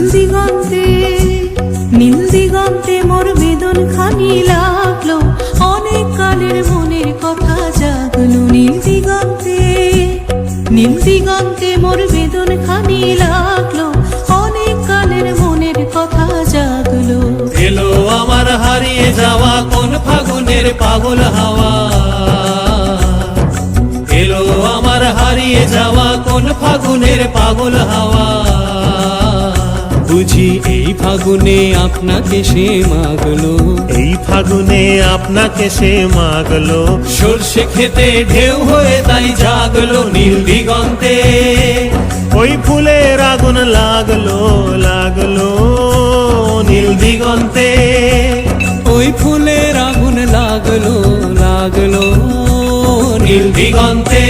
নীল দিগন্তে নীল দিগন্তে মোর বেদন খানি লাগল। অনেক কালের মনের কথা জাগলো নীল দিগন্তে নীল দিগন্তে মোর বেদন খানি লাগল। অনেক কালের মনের কথা জাগলো। এলো আমার হারিয়ে যাওয়া কোন ফাগুনের পাগল হাওয়া। এলো আমার হারিয়ে যাওয়া কোন ফাগুনের পাগল হাওয়া। বুঝি এই ফাগুনে আপনাকে সে মাগলো। এই ফাগুনে আপনাকে সে মাগলো। সর্ষে খেতে ঢেউ হয়ে তাই জাগলো নীল দিগন্তে। ওই ফুলের আগুন লাগল লাগল নীল দিগন্তে। ওই ফুলের আগুন লাগল লাগল নীল দিগন্তে।